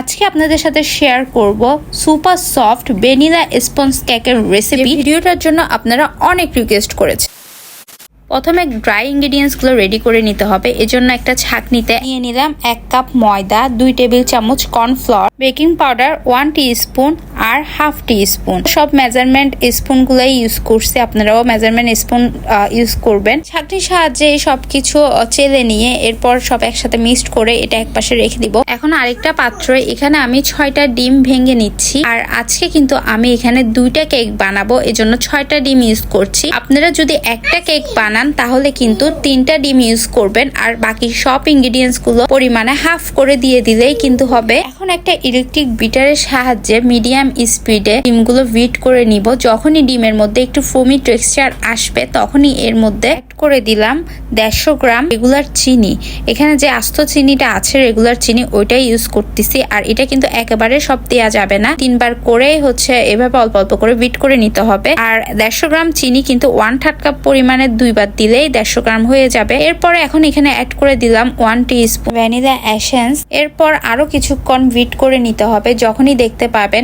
আজকে আপনাদের সাথে শেয়ার করব সুপার সফট ভ্যানিলা স্পঞ্জ কেকের রেসিপি ভিডিওটার জন্য আপনারা অনেক রিকোয়েস্ট করেছেন। প্রথমে ড্রাই ইনগ্রিডিয়েন্টসগুলো রেডি করে নিতে হবে। এজন্য একটা ছাঁকনিতে নিয়ে নিলাম এক কাপ ময়দা, দুই টেবিল চামচ cornflour baking powder one spoon আর হাফ টি স্পুন সব মেজারমেন্ট স্পুনগুলোই ইউজ করছি, আপনারাও মেজারমেন্ট স্পুন ইউজ করবেন। ছাঁকনির সাহায্যে সব কিছু চেলে নিয়ে এরপর সব একসাথে মিক্সড করে এটা একপাশে রেখে দিব। এখন আরেকটা পাত্রে, এখানে আমি ছয়টা ডিম ভেঙে নিচ্ছি। আর আজকে কিন্তু আমি এখানে দুইটা কেক বানাবো, এজন্য ছয়টা ডিম ইউজ করছি। আপনারা যদি একটা কেক বানান তাহলে কিন্তু তিনটা ডিম ইউজ করবেন আর বাকি সব ইনগ্রিডিয়েন্টসগুলো পরিমাণে হাফ করে দিয়ে দিলেই কিন্তু হবে। এখন একটা ইলেকট্রিক বিটারের সাহায্যে মিডিয়াম স্পিডে ডিমগুলো বিট করে নিব। যখনই ডিমের মধ্যে একটু ফোমি টেক্সচার আসবে, তখনই এর মধ্যে করে দিলাম দেড়শো গ্রাম রেগুলার চিনি। এখানে যে আস্ত চিনিটা আছে রেগুলার চিনি, ওইটাই ইউজ করতেছি। আর এটা কিন্তু একেবারে সব দেওয়া যাবে না। তিনবার করে হচ্ছে এভাবে অল্প অল্প করে বিট করে নিতে হবে। আর দেড়শো গ্রাম চিনি কিন্তু ওয়ান থার্ড কাপ পরিমাণে দুইবার দিলেই দেড়শো গ্রাম হয়ে যাবে। এরপরে এখন এখানে অ্যাড করে দিলাম one tea spoon vanilla essence এরপর আরও কিছুক্ষণ বিট করে নিতে হবে। যখনই দেখতে পাবেন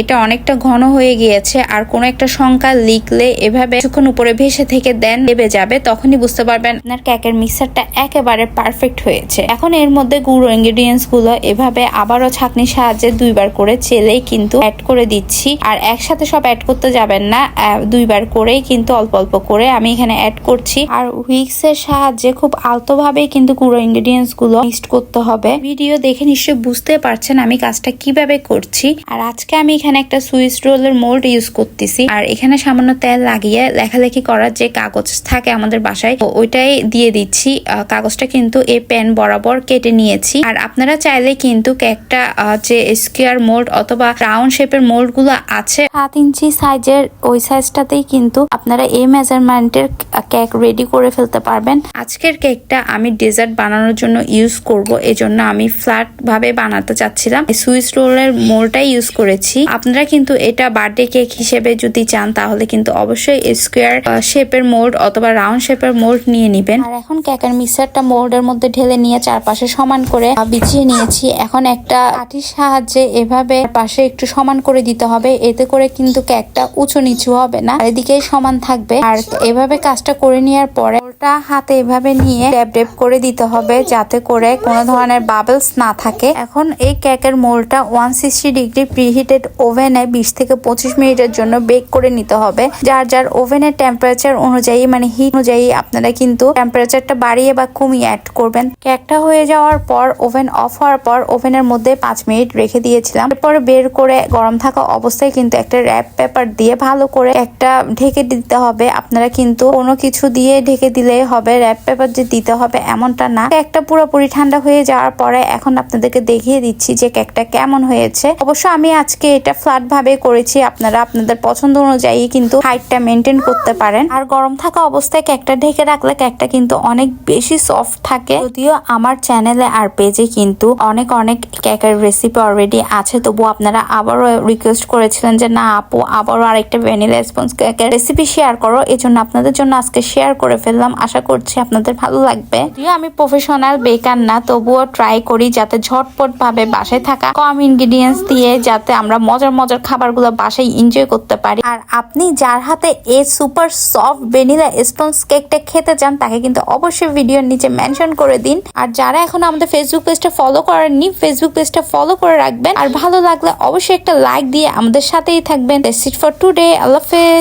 এটা অনেকটা ঘন হয়ে গিয়েছে, আর কোনো একটা সংখ্যা লিখলে এভাবে কিছুক্ষণ উপরে ভেসে থেকে দেন দেবে যাবে। তখনই বুঝতে পারবেন আপনার কেকের মিক্সারটা একেবারে পারফেক্ট হয়েছে। এখন এর মধ্যে গুঁড়ো ইনগ্রিডিয়েন্টসগুলো এভাবে আবারও ছাঁকনির সাহায্যে দুইবার করে চেলেই কিন্তু অ্যাড করে দিচ্ছি। আর একসাথে সব অ্যাড করতে যাবেন না দুইবার করেই কিন্তু অল্প অল্প করে আমি এখানে অ্যাড করছি। আর হুইক্স এর সাহায্যে খুব আলতো ভাবেই কিন্তু গুঁড়ো ইনগ্রিডিয়েন্টসগুলো মিক্সড করতে হবে। ভিডিও দেখে নিশ্চয়ই বুঝতে পারছেন আমি কাজটা কীভাবে করছি। আর আজকে আমি এখানে একটা সুইস রোলের মোল্ড ইউজ করতেছি। আর এখানে সামান্য তেল লাগিয়ে লেখালেখি করার যে কাগজ থাকে আমাদের বাসায়। তো ওইটাই দিয়ে দিচ্ছি। কাগজটা কিন্তু এই পেন বরাবর কেটে নিয়েছি। আর আপনারা চাইলে কিন্তু কেকটা যে স্কোয়ার মোল্ড অথবা রাউন্ড শেপের মোল্ডগুলো আছে, সাত ইঞ্চি সাইজের ওই সাইজটাতেই কিন্তু আপনারা এই মেজারমেন্টের কেক রেডি করে ফেলতে পারবেন। আজকের কেকটা আমি ডেজার্ট বানানোর জন্য ইউজ করব। এজন্য আমি ফ্ল্যাট ভাবে বানাতে চাচ্ছিলাম। সুইস রোলের মোলটাই ইউজ করেছি। আপনারা কিন্তু এটা বার্থডে কেক হিসেবে যদি চান, তাহলে কিন্তু অবশ্যই স্কোয়ার শেপের মোল্ড অথবা রাউন্ড শেপের মোল্ড নিয়ে নিবেন। আর এখন কেকের মিক্সারটা মোল্ডের মধ্যে ঢেলে নিয়ে চারপাশে সমান করে বিছিয়ে নিয়েছি। এখন একটা কাঠির সাহায্যে এভাবে পাশে একটু সমান করে দিতে হবে। এতে করে কিন্তু কেকটা উঁচু নিচু হবে না এদিকে সমান থাকবে। আর এভাবে কাজটা করে নেওয়ার পরে ওটা হাতে এভাবে নিয়ে ড্যাব ড্যাব করে দিতে হবে যাতে করে কোনো ধরনের বাবলস না থাকে। এখন এই কেকের মোলটা ওয়ান সিক্সটি ডিগ্রি প্রিহিটেড ওভেনে বিশ থেকে পঁচিশ মিনিটের জন্য বেক করে নিতে হবে। যার যার ওভেনের টেম্পারেচার অনুযায়ী মানে হিট অনুযায়ী আপনারা কিন্তু টেম্পারেচারটা বাড়িয়ে বা কমিয়ে অ্যাড করবেন। কেকটা হয়ে যাওয়ার পর ওভেন অফ হওয়ার পর ওভেনের মধ্যে পাঁচ মিনিট রেখে দিয়েছিলাম। এরপর বের করে গরম থাকা অবস্থায় কিন্তু একটা র্যাপ পেপার দিয়ে ভালো করে একটা ঢেকে দিতে হবে। আপনারা কিন্তু কোনো কিছু দিয়ে ঢেকে দিলেই হবে র্যাপ পেপার যে দিতে হবে এমনটা না। কেকটা পুরোপুরি ঠান্ডা হয়ে যাওয়ার পরে এখন আপনাদেরকে দেখিয়ে দিচ্ছি যে কেকটা কেমন হয়েছে। অবশ্য আমি আজকে এটা ফ্ল্যাট ভাবে করেছি, আপনারা আপনাদের পছন্দ অনুযায়ী কিন্তু হাইটটা মেনটেন করতে পারেন। আর গরম থাকা অবস্থায় কেকটা ঢেকে রাখলে কেকটা কিন্তু অনেক বেশি সফট থাকে। যদিও আমার চ্যানেলে আর পেজে কিন্তু অনেক অনেক কেকের রেসিপি অলরেডি আছে। তবু আপনারা আবারও রিকোয়েস্ট করেছিলেন যে, না আপু, আবারও আরেকটা ভ্যানিলা স্পঞ্জ কেকের রেসিপি শেয়ার করো। এই জন্য আপনাদের জন্য আজকে শেয়ার করে ফেললাম। আশা করছি আপনাদের ভালো লাগবে। যদিও আমি প্রফেশনাল বেকার না, তবুও ট্রাই করি যাতে ঝটপট ভাবে বাসায় থাকা কম ইনগ্রিডিয়েন্টস দিয়ে যাতে আমরা মজার মজার খাবারগুলো বাসায় এনজয় করতে পারি। আর আপনি যার হাতে এই সুপার সফট ভ্যানিলা স্পঞ্জ কেকটা খেতে চান, তাকে কিন্তু অবশ্যই ভিডিওর নিচে মেনশন করে দিন। আর যারা এখন আমাদের ফেসবুক পেজটা ফলো করেননি ফেসবুক পেজটা ফলো করে রাখবেন। আর ভালো লাগলে অবশ্যই একটা লাইক দিয়ে আমাদের সাথেই থাকবেন। ফর টুডে আল্লাহ হাফেজ